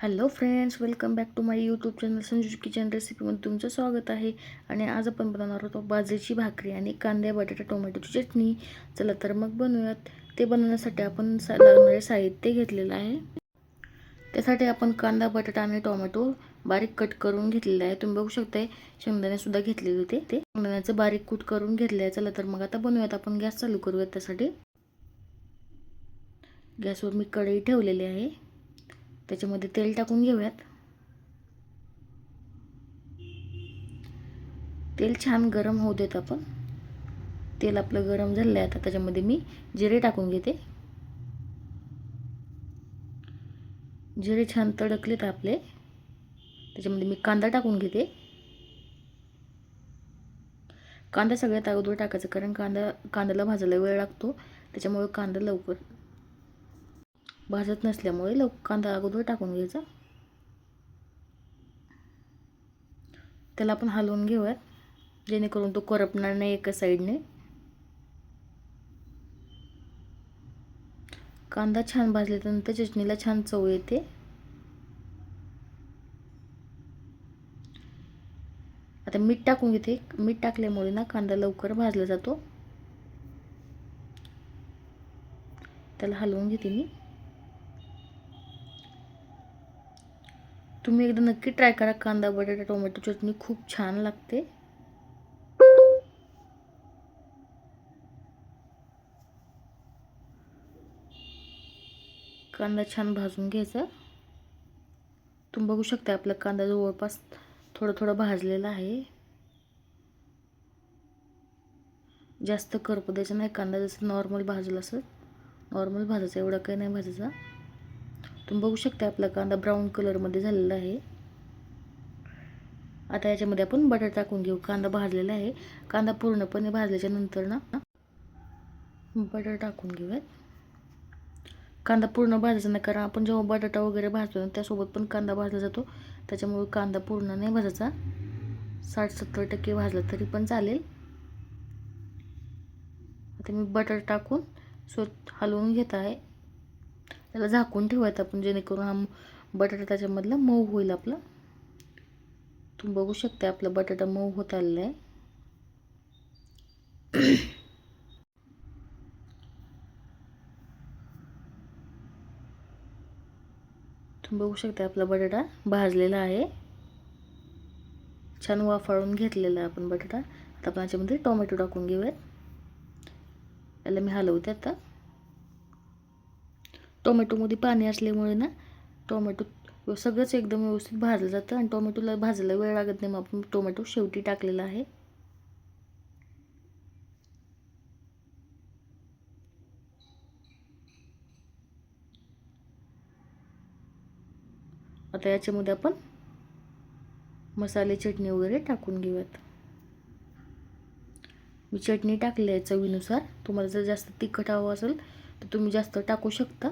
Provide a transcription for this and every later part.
Hello friends welcome back to my YouTube channel Sanju's kitchen रेसिपीमध्ये तुमचं स्वागत आहे. आणि आज आपण बनवणार होतो बाजरीची भाकरी आणि कांद्या बटाटा टोमॅटोची चटणी. चला तर मग बनवूयात. ते बनवण्यासाठी आपण सा लागणारे साहित्य घेतलेलं आहे. त्यासाठी आपण कांदा बटाटा आणि टोमॅटो बारीक कट करून घेतलेला आहे. तुम्ही बघू शकताय शेंगदाणेसुद्धा घेतलेले होते. ते शेंगदाण्याचं बारीक कूट करून घेतलं आहे. चला तर मग आता बनवूयात. आपण गॅस चालू करूयात त्यासाठी. गॅसवर मी कढई ठेवलेली आहे. त्याच्यामध्ये तेल टाकून घेऊयात. तेल छान गरम होऊ देत आपण. तेल आपलं गरम झालं आहे आता त्याच्यामध्ये मी जिरे टाकून घेते. जिरे छान तडकलेत आपले. त्याच्यामध्ये मी कांदा टाकून घेते. कांदा सगळ्यात अगोदर टाकायचं कारण कांदा कांद्याला भाजायला वेळ लागतो. त्याच्यामुळे कांदा लवकर भाजत नसल्यामुळे लव कांदा अगोदर टाकून घ्यायचा. त्याला आपण हलवून घेऊयात जेणेकरून तो करपणार नाही एका साईडने. कांदा छान भाजल्यानंतर चटणीला छान चव येते. आता मीठ टाकून घेते. मीठ टाकल्यामुळे ना कांदा लवकर भाजला जातो. त्याला हलवून घेते मी. तुम्ही एकदा नक्की ट्राय करा कांदा बटाटा टोमॅटो चटणी. खूप छान लागते. कांदा छान भाजून घ्यायचा. तुम्ही बघू शकता आपला कांदा जवळपास थोडं थोडं भाजलेला आहे. जास्त करपू द्यायचा नाही. कांदा जसं नॉर्मल भाजलं असं. नॉर्मल भाजायचा एवढा काही नाही भाजायचा. तुम्ही बघू शकता आपला कांदा ब्राऊन कलरमध्ये झालेला आहे. आता याच्यामध्ये आपण बटर टाकून घेऊ. कांदा भाजलेला आहे. कांदा पूर्णपणे भाजल्याच्या नंतर ना बटर टाकून घेऊयात. कांदा पूर्ण भाजायचा नाही कारण आपण जेव्हा बटाटा वगैरे भाजतो ना त्यासोबत पण कांदा भाजला जातो. त्याच्यामुळे कांदा पूर्ण नाही भाजायचा. साठ सत्तर टक्के भाजला तरी पण चालेल. आता मी बटर टाकून स्व हलवून घेत आहे. त्याला झाकून ठेवायचं आपण जेणेकरून हा बटाटा त्याच्यामधला मऊ होईल आपला. तुम्ही बघू शकता आपला बटाटा मऊ होत आलेला आहे. तुम्ही बघू शकता आपला बटाटा भाजलेला आहे. छान वाफाळून घेतलेला आहे आपण बटाटा. आता आपण याच्यामध्ये टोमॅटो टाकून घेऊयात. याला मी हलवते आता. टोमॅटोमध्ये पाणी असल्यामुळे ना टोमॅटो सगळंच एकदम व्यवस्थित भाजलं जातं आणि टोमॅटोला भाजायला वेळ लागत नाही. मग आपण टोमॅटो शेवटी टाकलेला आहे. आता याच्यामध्ये आपण मसाले चटणी वगैरे टाकून घेऊयात. मी चटणी टाकली आहे चवीनुसार. तुम्हाला जर जास्त तिखट हवं असेल तर तुम्ही जास्त टाकू शकता.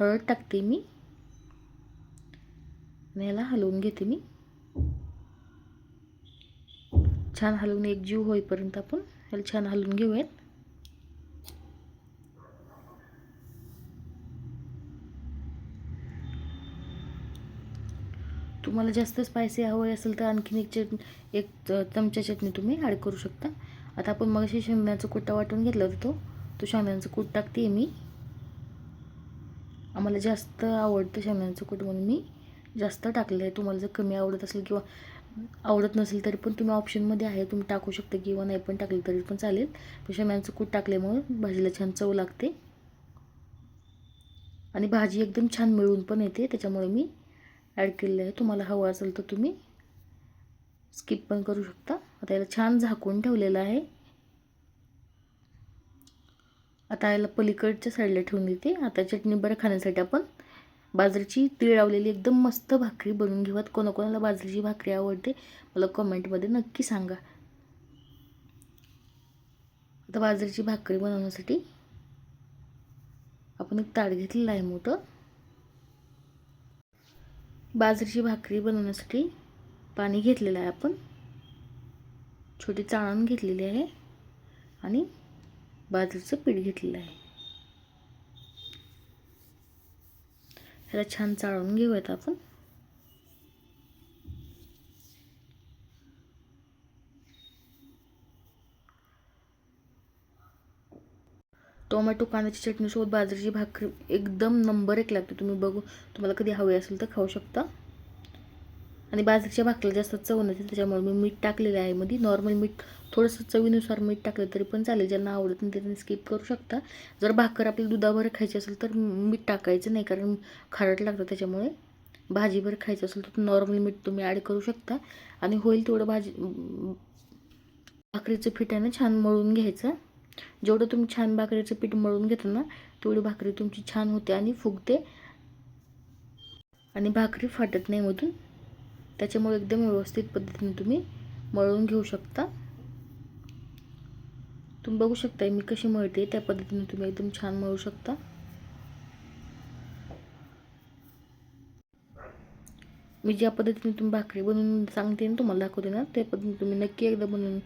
हळद टाकते मी. आणि याला हलवून घेते मी. छान हलवून एक जीव होईपर्यंत आपण याला छान हलवून घेऊयात. तुम्हाला जास्त स्पायसी हवं असेल तर आणखीन एक चटणी एक चमचा चटणी तुम्ही ॲड करू शकता. आता आपण मग शेंगदाण्याचा कुट्टा वाटून घेतला होता तो. तो शेंगदाण्याचं कूट टाकते मी. आम्हाला जास्त आवडतं शेंगदाण्याचं कूट म्हणून मी जास्त टाकलेलं आहे. तुम्हाला जर कमी आवडत असेल किंवा आवडत नसेल तरी पण तुम्ही ऑप्शनमध्ये आहे. तुम्ही टाकू शकता किंवा नाही पण टाकलं तरी पण चालेल. पण शेंगदाण्याचं कूट टाकल्यामुळे भाजीला छान चव लागते. आणि भाजी एकदम छान मिळून पण येते. त्याच्यामुळे मी ॲड केलेलं आहे. तुम्हाला हवं असेल तर तुम्ही स्किप पण करू शकता. आता याला छान झाकून ठेवलेलं आहे. आता याला पलीकडच्या साईडला ठेवून देते. आता चटणी बरं खाण्यासाठी आपण बाजरीची तीळ लावलेली एकदम मस्त भाकरी बनवून घेऊयात. कोणाकोणाला बाजरीची भाकरी आवडते मला कमेंटमध्ये नक्की सांगा. आता बाजरीची भाकरी बनवण्यासाठी आपण एक ताट घेतलेलं आहे मोठं. बाजरीची भाकरी बनवण्यासाठी पाणी घेतलेलं आहे आपण. छोटी चाळण घेतलेली आहे आणि बाजूचं पीठ घेतलेलं आहे. ह्याला छान चाळून घेऊयात आपण. टोमॅटो कांद्याची चटणीसोबत बाजरीची भाकरी एकदम नंबर एक लागते. तुम्ही बघू तुम्हाला कधी हवी असेल तर खाऊ शकता. आणि बाजरीच्या भाकरीला जास्त चव नसते त्याच्यामुळे मी मीठ टाकलेलं आहे. मध्ये नॉर्मल मीठ थोडंसं चवीनुसार मीठ टाकलं तरी पण चालेल. ज्यांना आवडत नाही त्यांनी स्किप करू शकता. जर भाकर आपल्याला दुधावर खायची असेल तर मीठ टाकायचं नाही कारण खारट लागतं त्याच्यामुळे. भाजीवर खायचं असेल तर नॉर्मल मीठ तुम्ही ॲड करू शकता. आणि होईल तेवढं भाजी भाकरीचं पिठानं छान मळून घ्यायचं. जेवढं तुम्ही छान भाकरीचं पीठ मळून घेता ना तेवढी भाकरी तुमची छान होते आणि फुगते. आणि भाकरी फाटत नाही मधून. त्याच्यामुळे एकदम व्यवस्थित पद्धतीने तुम्ही मळून घेऊ शकता. तुम्ही बघू शकता मी कशी मळते त्या पद्धतीने तुम्ही एकदम छान मळू शकता. मी ज्या पद्धतीने तुम्ही भाकरी बनवून सांगते ना तुम्हाला दाखवते ना त्या पद्धतीने तुम्ही नक्की एकदा बनवून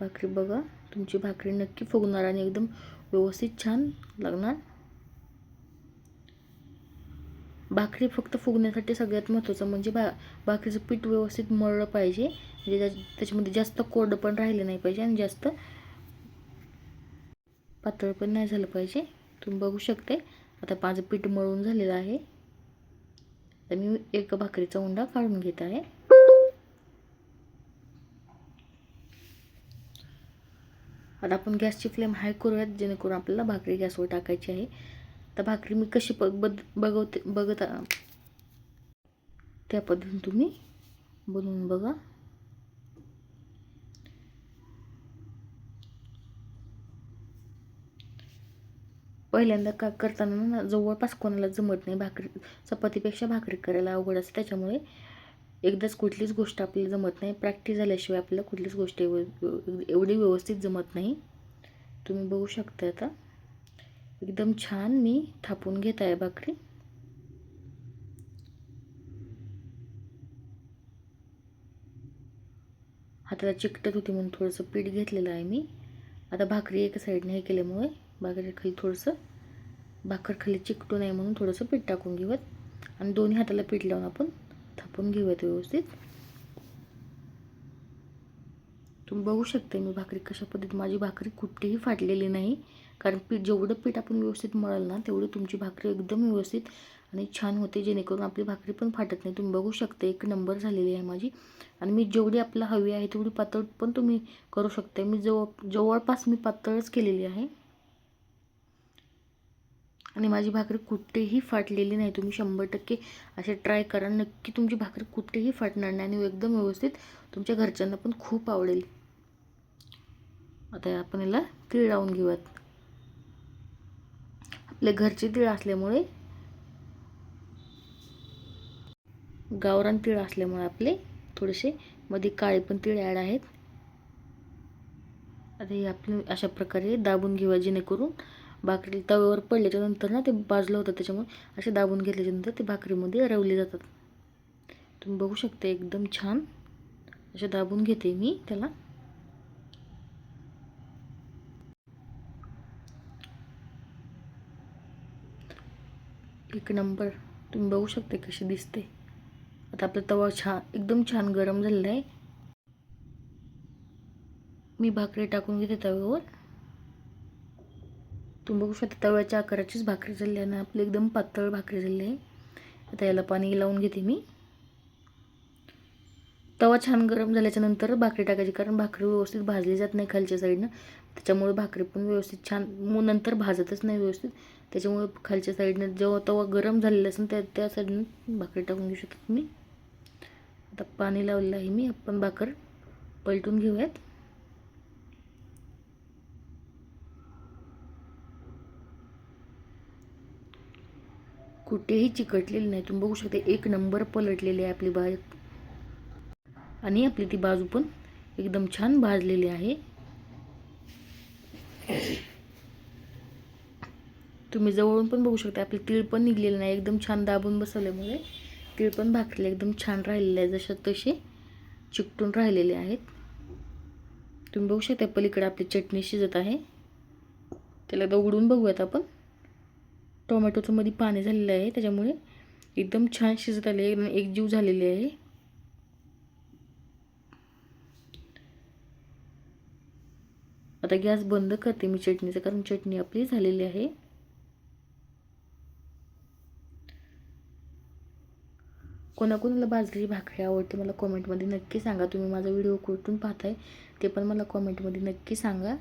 भाकरी बघा. तुमची भाकरी नक्की फुगणार आणि एकदम व्यवस्थित छान लागणार. भाकरी फक्त फुगण्यासाठी सगळ्यात महत्त्वाचं म्हणजे भा भाकरीचं पीठ व्यवस्थित मळलं पाहिजे. म्हणजे त्याच्यामध्ये जास्त कोरडं पण राहिलं नाही पाहिजे आणि जास्त पातळ पण नाही झालं पाहिजे. तुम्ही बघू शकते आता माझं पीठ मळून झालेलं आहे. तर मी एक भाकरीचा उंडा काढून घेत आहे. आता आपण गॅसची फ्लेम हाय करूयात जेणेकरून आपल्याला भाकरी गॅसवर टाकायची आहे. आता भाकरी मी कशी प बद बघवते बघत त्या पद्धतीने तुम्ही बनवून बघा. पहिल्यांदा का करताना ना जवळपास कोणाला जमत नाही भाकरी चपातीपेक्षा भाकरी करायला अवघड असते. त्याच्यामुळे एकदाच कुठलीच गोष्ट आपल्याला जमत नाही. प्रॅक्टिस झाल्याशिवाय आपल्याला कुठलीच गोष्ट एवढी व्यवस्थित जमत नाही. तुम्ही बघू शकता आता. एकदम छान मी थापून घेत आहे भाकरी. हाताला चिकटत होती म्हणून थोडंसं पीठ घेतलेलं आहे मी. आता भाकरी एका साईडने हे केल्यामुळे भाकरी खाली थोडंसं भाकर खाली चिकटू नये म्हणून थोडंसं पीठ टाकून घेऊयात. आणि दोन्ही हाताला पीठ लावून आपण थापून घेऊयात व्यवस्थित. तुम्ही बघू शकता मी भाकरी कशा पद्धतीत माझी भाकरी कुठेही फाटलेली नाही. कारण पीठ जेवढं पीठ आपण व्यवस्थित मळाल ना तेवढं तुमची भाकरी एकदम व्यवस्थित आणि छान होते जेणेकरून आपली भाकरी पण फाटत नाही. तुम्ही बघू शकता एक नंबर झालेली आहे माझी. आणि मी जेवढी आपला हवी आहे तेवढी पातळ पण तुम्ही करू शकता मी जवळ जवळपास मी पातळच केलेली आहे. आणि माझी भाकरी कुठेही फाटलेली नाही. तुम्ही शंभर टक्के असे ट्राय करा. नक्की तुमची भाकरी कुठेही फाटणार नाही आणि एकदम व्यवस्थित तुमच्या घरच्यांना पण खूप आवडेल. आता आपण याला तीळ लावून घेऊयात. लय घरचे तीळ असल्यामुळे गावरान तीळ असल्यामुळे आपले थोडेसे मध्ये काळे पण तीळ ॲड आहेत. आता हे आपण अशा प्रकारे दाबून घेऊया जेणेकरून भाकरी तव्यावर पडल्याच्या नंतर ना ते बाजलं होतं त्याच्यामुळे असे दाबून घेतल्याच्यानंतर ते भाकरीमध्ये रवले जातात. तुम्ही बघू शकता एकदम छान असे दाबून घेते मी त्याला. एक नंबर. तुम्ही बघू शकता कशी दिसते. आता आपला तवा छान एकदम छान गरम झालेला आहे. मी भाकरी टाकून घेते तव्यावर. तुम्ही बघू शकता तव्याच्या आकाराचीच भाकरी झाली आहे आणि आपली एकदम पातळ भाकरी झाली आहे. आता याला पाणी लावून घेते मी. तवा छान गरम झाल्याच्यानंतर भाकरी टाकायची कारण भाकरी व्यवस्थित भाजली जात नाही खालच्या साईडनं त्याच्यामुळे भाकरी पण व्यवस्थित छान मग नंतर भाजतच नाही व्यवस्थित. त्याच्यामुळे खालच्या साईडनं जेव्हा तवा गरम झालेला असेल त्या त्या साईडनं भाकरी टाकून घेऊ शकतो तुम्ही. आता पाणी लावलेलं आहे मी आपण भाकर पलटून घेऊयात. कुठेही चिकटलेली नाही तुम्ही बघू शकता एक नंबर पलटलेली आहे आपली बाज आणि आपली ती बाजू पण एकदम छान भाजलेली आहे. तुम्ही जवळून पण बघू शकता आपली तीळ पण निघलेली नाही एकदम छान दाबून बसवल्यामुळे तीळ पण भाकरीला एकदम छान राहिलेले आहे जशा तसे चिकटून राहिलेले आहेत. तुम्ही बघू शकता पलीकडे आपली चटणी शिजत आहे. त्याला दगडून बघूयात आपण. टोमॅटोचं मध्ये पाणी झालेलं आहे त्याच्यामुळे एकदम छान शिजत आले एकदम एकजीव झालेली आहे. आता गॅस बंद करते मी चटणीचं कारण चटणी आपली झालेली आहे. कोणाकोणाला बाजरी भाकरी आवडते मला कॉमेंटमध्ये नक्की सांगा. तुम्ही माझा व्हिडिओ कुठून पाहताय ते पण मला कॉमेंटमध्ये नक्की सांगा.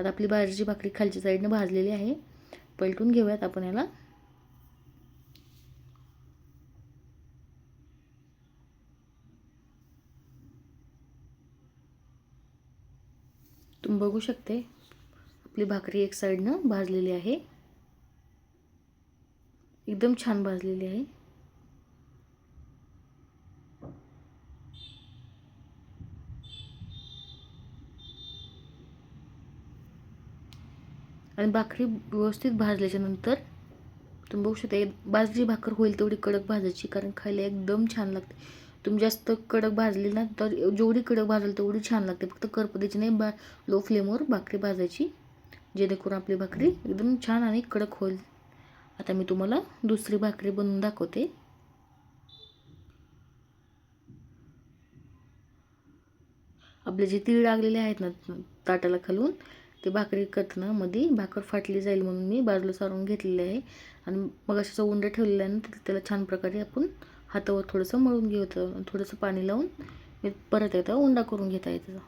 आता आपली बाजरीची भाकरी खालच्या साईडनं भाजलेली आहे. पलटून घेऊयात आपण याला. तुम्ही बघू शकते. आपली भाकरी एक साईडनं भाजलेली आहे. एकदम छान भाजलेली आहे. आणि भाकरी व्यवस्थित भाजल्याच्या नंतर तुम्ही बघू शकता बाजरी भाकर होईल तेवढी कडक भाजायची कारण खायला एकदम छान लागते. तुम्ही जास्त कडक भाजली ना तर जेवढी कडक भाजाल तेवढी छान लागते. फक्त करपदायची नाही बा लो फ्लेमवर भाकरी भाजायची जेणेकरून आपली भाकरी एकदम छान आणि कडक होईल. आता मी तुम्हाला दुसरी भाकरी बनवून दाखवते. आपले जे तीळ लागलेले आहेत ना ताटाला खालून ते भाकरी करताना मध्ये भाकर फाटली जाईल म्हणून मी बाजूला सारून घेतलेली आहे. आणि मग असं उंडा ठेवलेलं आहे ना त्याला छान प्रकारे आपण हातावर थोडंसं मळून घेतं थोडंसं पाणी लावून मी परत येतं उंडा करून घेता येतं.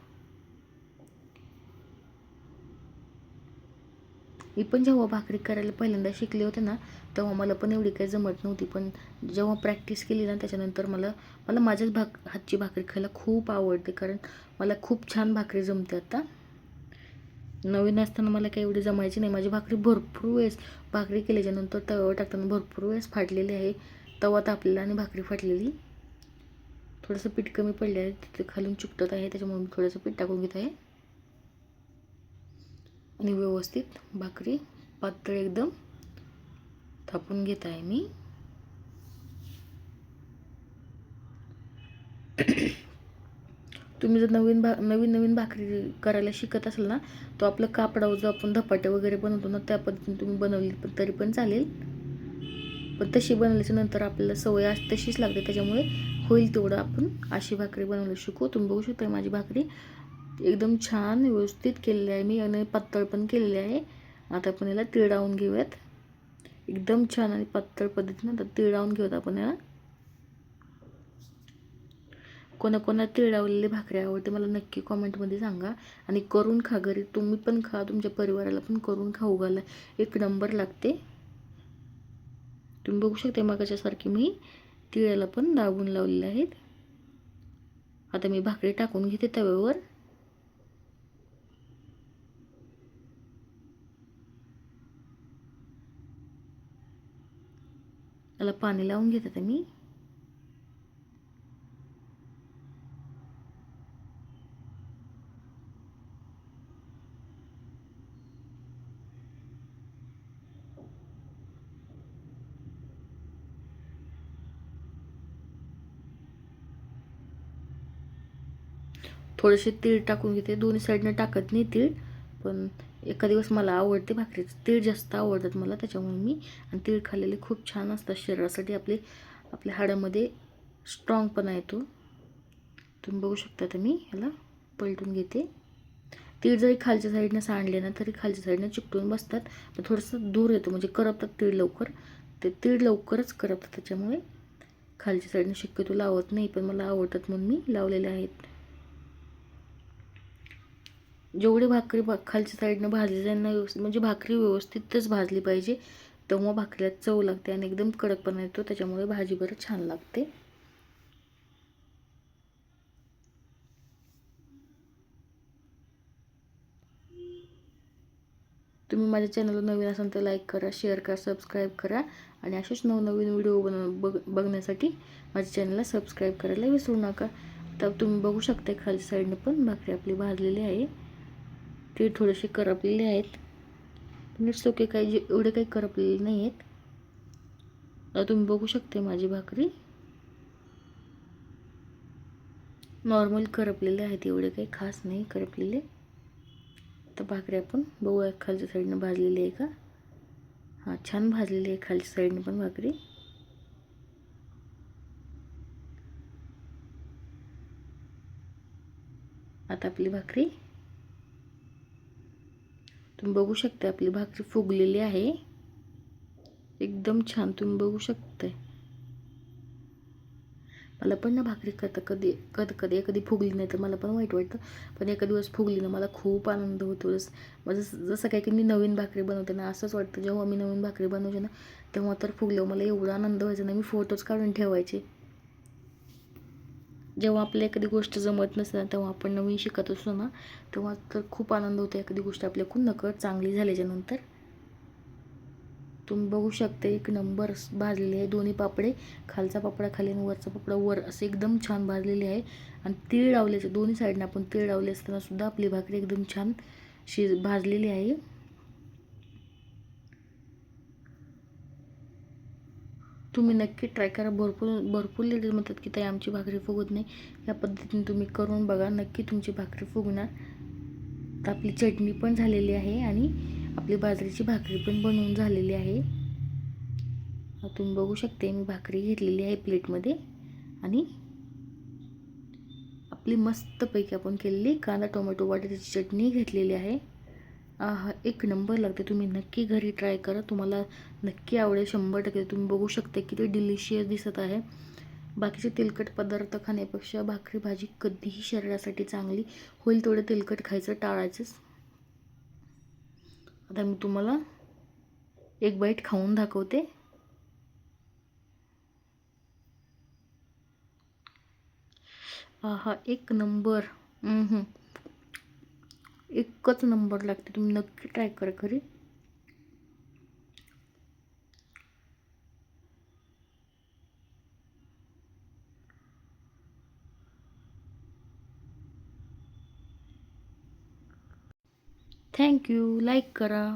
मी पण जेव्हा भाकरी करायला पहिल्यांदा शिकले होते ना तेव्हा मला पण एवढी काही जमत नव्हती. पण जेव्हा प्रॅक्टिस केली ना त्याच्यानंतर मला मला माझ्याच भाक हातची भाकरी खायला खूप आवडते. कारण मला खूप छान भाकरी जमते आता. नवीन असताना मला काही एवढी जमायची नाही. माझी भाकरी भरपूर वेळेस भाकरी केल्याच्यानंतर तव्यावर टाकताना भरपूर वेळेस फाटलेली आहे. तवा तापलेला आणि भाकरी फाटलेली. थोडंसं पीठ कमी पडले आहे तिथे खालून चुकटत आहे त्याच्यामुळे मी थोडंसं पीठ टाकून घेत आहे. आणि व्यवस्थित भाकरी पातळ एकदम थापून घेत आहे मी. तुम्ही जर नवीन भा नवीन नवीन भाकरी करायला शिकत असाल ना तो आपलं कापडावर जो आपण धपाटे वगैरे बनवतो ना त्या पद्धतीने तुम्ही बनवली तरी पण चालेल. पण तशी बनवल्याच्या नंतर आपल्याला सवय तशीच लागते. त्याच्यामुळे होईल तेवढं आपण अशी भाकरी बनवलं शिकू. तुम्ही बघू शकता माझी भाकरी एकदम छान व्यवस्थित केलेली आहे मी आणि पातळ पण केलेली आहे. आता आपण याला तिळावून घेऊयात. एकदम छान आणि पातळ पद्धतीनं आता तिळावून घेऊयात आपण याला. कोणाकोणा तिळावलेली भाकरी आवडते मला नक्की कॉमेंटमध्ये सांगा. आणि करून खा घरी तुम्ही पण खा तुमच्या परिवाराला पण करून खाऊ घाला एक नंबर लागते. तुम्ही बघू शकता मगाच्यासारखी मी तिळाला पण दाबून लावलेले आहेत. आता मी भाकरी टाकून घेते तव्यावर. त्याला पाणी लावून घेते मी. थोडेसे तीळ टाकून घेते. दोन्ही साईडनं टाकत नाही तीळ पण एका दिवस मला आवडते भाकरीचं. तीळ जास्त आवडतात मला त्याच्यामुळे मी आणि तीळ खाल्लेले खूप छान असतात शरीरासाठी. आपले आपल्या हाडामध्ये स्ट्रॉंगपणा येतो. तुम्ही बघू शकता तर मी ह्याला पलटून घेते. तीळ जरी खालच्या साईडनं सांडले ना तरी खालच्या साईडनं चिकटून बसतात. पण थोडंसं दूर येतं म्हणजे करपतात तीळ लवकर. ते तीळ लवकरच करपतात त्याच्यामुळे खालच्या साईडनं शक्यतो लावत नाही पण मला आवडतात म्हणून मी लावलेले आहेत. जेवढी भाकरी भा खालच्या साईडनं भाजली जाईल ना व्यवस्थित म्हणजे भाकरी व्यवस्थितच भाजली पाहिजे. तेव्हा भाकरीला चव लागते आणि एकदम कडकपणा येतो त्याच्यामुळे भाजी बरं छान लागते. तुम्ही माझ्या चॅनलला नवीन असाल तर लाईक करा शेअर करा सबस्क्राईब करा. आणि असेच नवनवीन व्हिडिओ बन बघ बघण्यासाठी माझ्या चॅनलला सबस्क्राईब करायला विसरू नका. तर तुम्ही बघू शकता खालच्या साईडनं पण भाकरी आपली भाजलेली आहे. ते थोडेसे करपलेले आहेत. नीट ओके काही जे एवढे काही करपलेले नाही आहेत आता तुम्ही बघू शकते माझी भाकरी. नॉर्मल करपलेले आहेत एवढे काही खास नाही करपलेले. तर भाकरी आपण बघूया खालच्या साईडनं भाजलेली आहे का? हां छान भाजलेली आहे खालच्या साईडनं पण भाकरी. आता आपली भाकरी. तुम्ही बघू शकता आपली भाकरी फुगलेली आहे. एकदम छान तुम्ही बघू शकताय. मला पण ना भाकरी करता कधी कधी कधी एखादी फुगली नाही तर मला पण वाईट वाटतं. पण एका दिवस फुगली ना मला खूप आनंद होतो. जस माझं जसं काय की मी नवीन भाकरी बनवते ना असंच वाटतं. जेव्हा मी नवीन भाकरी बनवायचे ना तेव्हा तर फुगल्यावर मला एवढा आनंद व्हायचा ना मी फोटोज काढून ठेवायचे. जेव्हा आपल्या एखादी गोष्ट जमत नसते ना तेव्हा आपण नवीन शिकत असतो ना तेव्हा तर खूप आनंद होतो एखादी गोष्ट आपल्याकडून नकळत चांगली झाल्याच्यानंतर तुम्ही बघू शकता एक नंबर भाजलेले आहे दोन्ही पापडे खालचा पापडा खाली आणि वरचा पापडा वर असे एकदम छान भाजलेले आहे. आणि तीळ लावल्याचे दोन्ही साईडनं आपण तीळ लावले असताना सुद्धा आपली भाकरी एकदम छान शिज भाजलेली आहे. तुम्ही नक्की ट्राय करा. भरपूर भरपूर लेडीज म्हणतात की ताई आमची भाकरी फुगत नाही. या पद्धतीने तुम्ही करून बघा. नक्की तुमची भाकरी फुगणार. तर आपली चटणी पण झालेली आहे आणि आपली बाजरीची भाकरी पण बनवून झालेली आहे. तुम्ही बघू शकते मी भाकरी घेतलेली आहे प्लेटमध्ये आणि आपली मस्तपैकी आपण केलेली कांदा टोमॅटो बटाट्याची चटणी घेतलेली आहे. आहा एक नंबर लागते. तुम्ही नक्की घरी ट्राय करा. तुम्हाला नक्की आवडेल. शंभर टक्के. तुम्ही बघू शकता किती डिलिशियस दिसत आहे. बाकीचे तेलकट पदार्थ खाण्यापेक्षा भाकरी भाजी कधीही शरीरासाठी चांगली. होईल तेवढं तेलकट खायचं टाळायचंच. आता मी तुम्हाला एक बाईट खाऊन दाखवते. हा एक नंबर. एकच नंबर लागते. तुम्ही नक्की ट्राय करा खरी. थँक्यू लाईक करा.